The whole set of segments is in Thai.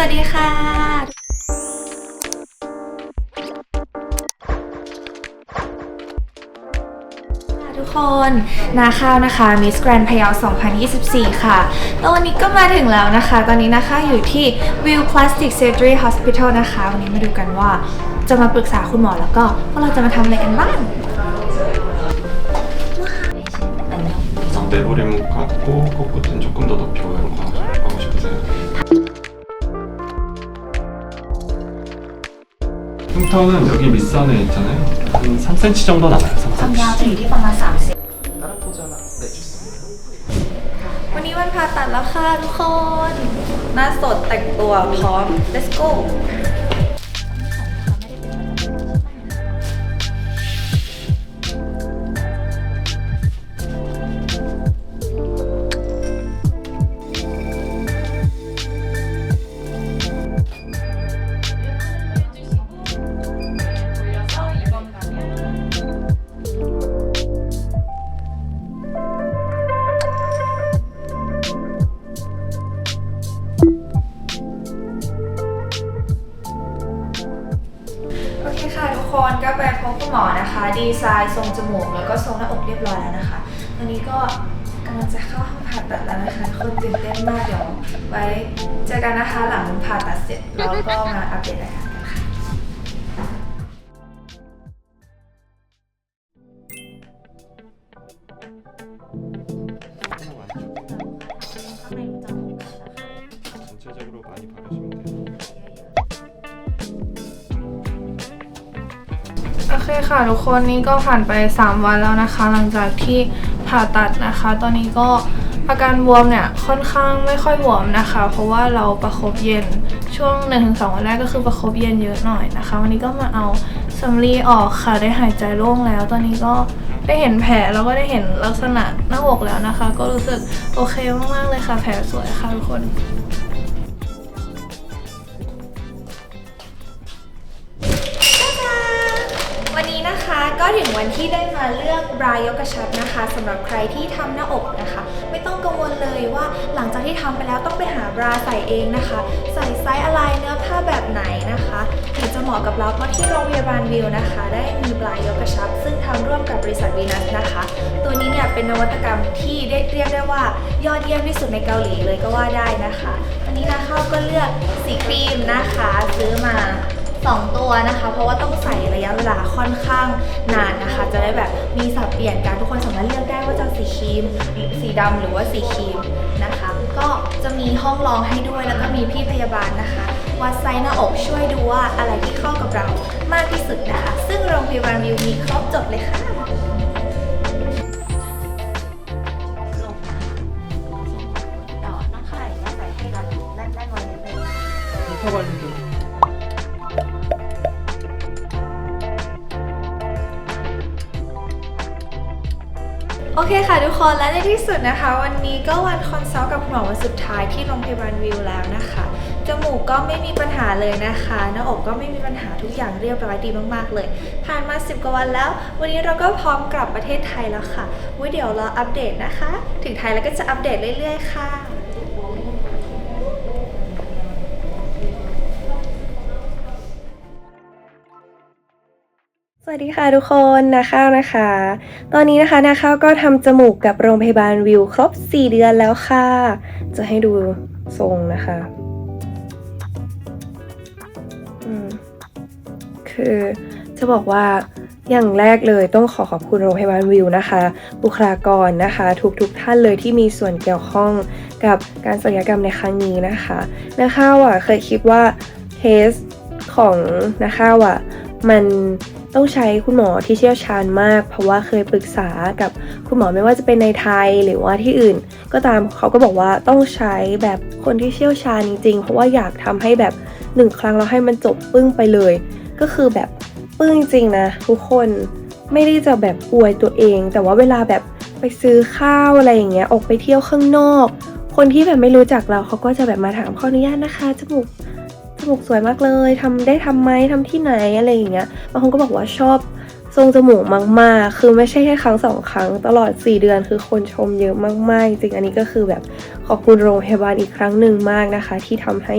วัสดีค่ะ ทุกคนนาข้าวนะคะมิสแกรนพะเยา2024 ค่ะแล้ววันนี้ก็มาถึงแล้วนะคะ ตอนนี้นะคะอยู่ที่ View Plastic Surgery Hospital นะคะ วันนี้มาดูกันว่าจะมาปรึกษาคุณหมอแล้วก็พวกเราจะมาทำอะไรกันบ้าง 내버림 갖고 코끝은 조금 더 높여 요. 흉터는 여기 밑선에 있잖아요. 한 3cm 정도 남아요. ความยาว 3cm. จะอยู่ที่ประมาณ30วันนี้วันผ่าตัดแล้วค่ะทุกคน หน้าสดแต่งตัวพร้อม let's go ดีไซน์ทรงจมูกแล้วก็ทรงหน้าอกเรียบร้อยแล้วนะคะ ตอนนี้ก็กำลังจะเข้าห้องผ่าตัดแล้วนะคะ คนตื่นเต้นมากเดี๋ยวไว้เจอกันนะคะหลังผ่าตัดเสร็จแล้วก็มาอัปเดตนะค่ะ เคค่ะทุกคนนี่ก็ผ่านไป 3 วันแล้วนะคะ หลังจากที่ผ่าตัดนะคะ ตอนนี้ก็อาการบวมเนี่ยค่อนข้างไม่ค่อยบวมนะคะ เพราะว่าเราประคบเย็นช่วง1-2วันแรกก็คือประคบเย็นเยอะหน่อยนะคะ วันนี้ก็มาเอาสำลีออกค่ะได้หายใจโล่งแล้ว ตอนนี้ก็ได้เห็นแผลแล้วก็ได้เห็นลักษณะหน้าอกแล้วนะคะ ก็รู้สึกโอเคมากๆเลยค่ะแผลสวยค่ะทุกคน ก็ถึงวันที่ได้มาเลือกบรายกกระชับนะคะสำหรับใครที่ทำหน้าอกนะคะ ไม่ต้องกังวลเลยว่าหลังจากที่ทำไปแล้วต้องไปหาบราใส่เองนะคะ ใส่ไซส์อะไรเนื้อผ้าแบบไหนนะคะถึงจะเหมาะกับเราเพราะที่โรงพยาบาลวิวนะคะ ได้มีบรายกกระชับ ซึ่งทำร่วมกับบริษัทวีนัสนะคะ ตัวนี้เนี่ยเป็นนวัตกรรมที่ได้เรียกได้ว่ายอดเยี่ยมที่สุดในเกาหลีเลยก็ว่าได้นะคะวันนี้นะเข้าก็เลือกสีครีมนะคะซื้อมา สองตัวนะคะ เพราะว่าต้องใส่ระยะเวลาค่อนข้างนานนะคะ จะได้แบบมีสับเปลี่ยนกันทุกคนสามารถเลือกได้ว่าจะสีครีมสีดำหรือว่าสีครีมนะคะ ก็จะมีห้องรองให้ด้วยแล้วก็มีพี่พยาบาลนะคะวัดไซส์หน้าอกช่วยดูว่าอะไรที่เข้ากับเรามากที่สุดนะคะ ซึ่งโรงพยาบาลวิวมีครบจบเลยค่ะต่อนั่งไข่แล้วใส่ให้รัดแน่ โอเคค่ะทุกคนและในที่สุดนะคะ วันนี้ก็วันคอนซัลท์กับคุณหมอวันสุดท้ายที่โรงพยาบาลวิวแล้วนะคะจมูกก็ไม่มีปัญหาเลยนะคะหน้าอกก็ไม่มีปัญหาทุกอย่างเรียบร้อยดีมากๆเลย ผ่านมา 10 กว่าวันแล้ว วันนี้เราก็พร้อมกลับประเทศไทยแล้วค่ะไว้เดี๋ยวรออัปเดตนะคะ ถึงไทยแล้วก็จะอัปเดตเรื่อย ๆ ค่ะ วัสดีค่ะทุกคนนาข้าวนะคะ ตอนนี้นะคะนาข้าวก็ทำจมูกกับโรงพยาบาลวิวครบ 4 เดือนแล้วค่ะ จะให้ดูทรงนะคะอืมคือจะบอกว่าอย่างแรกเลยต้องขอขอบคุณโรงพยาบาลวิวนะคะ บุคลากรนะคะ ทุกๆทท่านเลยที่มีส่วนเกี่ยวข้องกับการศัลยกรรมในครั้งนี้นะคะนาข้าวอะเคยคิดว่าเคสของนาข้าวอะมัน ต้องใช้คุณหมอที่เชี่ยวชาญมาก เพราะว่าเคยปรึกษากับคุณหมอไม่ว่าจะเป็นในไทยหรือว่าที่อื่น ก็ตามเขาก็บอกว่าต้องใช้แบบคนที่เชี่ยวชาญจริงๆ เพราะว่าอยากทำให้แบบหนึ่งครั้งแล้วให้มันจบปึ้งไปเลย ก็คือแบบปึ้งจริงนะทุกคนไม่ได้จะแบบอวยตัวเอง แต่ว่าเวลาแบบไปซื้อข้าวอะไรอย่างเงี้ยออกไปเที่ยวข้างนอก คนที่แบบไม่รู้จักเราเขาก็จะแบบมาถามขออนุญาตนะคะจมูก จมูกสวยมากเลยทำได้ทำไหมทำที่ไหนอะไรอย่างเงี้ยบางคนก็บอกว่าชอบทรงจมูกมาก ๆ คือไม่ใช่แค่ครั้งสองครั้ง ตลอด 4 เดือนคือคนชมเยอะมาก ๆ จริง อันนี้ก็คือแบบขอบคุณโรงพยาบาลอีกครั้งหนึ่งมากนะคะ ที่ทำให้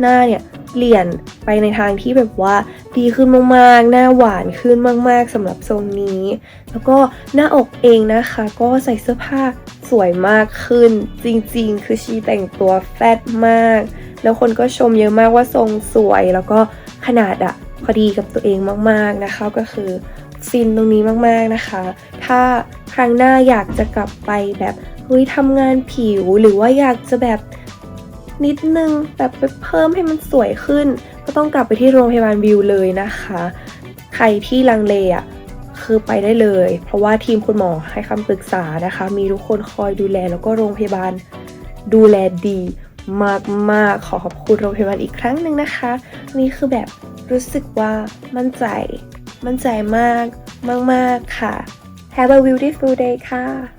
หน้าเนี่ยเปลี่ยนไปในทางที่แบบว่าดีขึ้นมาก ๆ หน้าหวานขึ้นมาก ๆสำหรับทรงนี้ แล้วก็หน้าอกเองนะคะ ก็ใส่เสื้อผ้าสวยมากขึ้น จริง ๆ คือชีแต่งตัวแฟตมาก แล้วคนก็ชมเยอะมากว่าทรงสวยแล้วก็ขนาดอะพอดีกับตัวเองมากๆนะคะก็คือฟินตรงนี้มากๆนะคะ ถ้าครั้งหน้าอยากจะกลับไปแบบเฮ้ยทำงานผิวหรือว่าอยากจะแบบนิดนึงแบบไปเพิ่มให้มันสวยขึ้น ก็ต้องกลับไปที่โรงพยาบาลวิวเลยนะคะ ใครที่ลังเลอะคือไปได้เลย เพราะว่าทีมคุณหมอให้คำปรึกษานะคะ มีทุกคนคอยดูแลแล้วก็โรงพยาบาลดูแลดี มากๆ ขอขอบคุณโรงพยาบาลอีกครั้งหนึ่งนะคะ นี่คือแบบรู้สึกว่ามั่นใจ มั่นใจมาก มาก ๆ ค่ะ Have a beautiful day ค่ะ